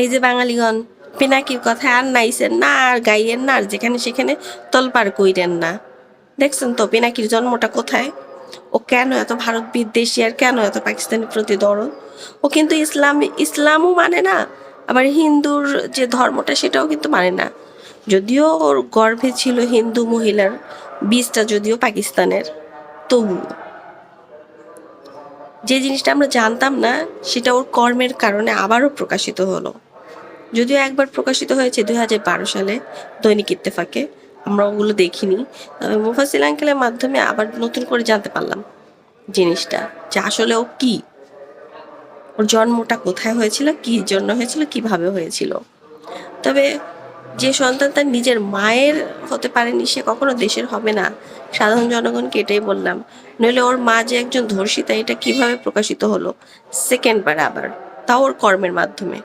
এই যে বাঙালিগণ, পিনাকির কথা আর নাইছেন না, আর গাইয়েন না, আর যেখানে সেখানে তলপার কইরেন না। দেখছেন তো পিনাকির জন্মটা কোথায়? ও কেন এত ভারত বিদ্বেষী, আর কেন এত পাকিস্তানের প্রতি দরদ? ও কিন্তু ইসলাম, ইসলামও মানে না, আবার হিন্দুর যে ধর্মটা সেটাও কিন্তু মানে না। যদিও ওর গর্ভে ছিল হিন্দু মহিলার, বীজটা যদিও পাকিস্তানের তবু যে জিনিসটা আমরা জানতাম না, সেটা ওর কর্মের কারণে আবারও প্রকাশিত হলো। যদিও একবার প্রকাশিত হয়েছে দুই হাজার বারো সালে দৈনিক ইত্তেফাকে, আমরা ওগুলো দেখিনি। তবে মুফাসিল আঙ্কেলের মাধ্যমে আবার নতুন করে জানতে পারলাম জিনিসটা যে আসলে ও কি। ওর জন্মটা কোথায় হয়েছিল, কি জন্য হয়েছিল, কীভাবে হয়েছিল। তবে যে সন্তান তার নিজের মায়ের হতে পারেনি, সে কখনো দেশের হবে না। সাধারণ জনগণকে এটাই বললাম। নইলে ওর মা যে একজন ধর্ষিতা, এটা কীভাবে প্রকাশিত হলো? সেকেন্ড বার আবার। তাও ওর কর্মের মাধ্যমে।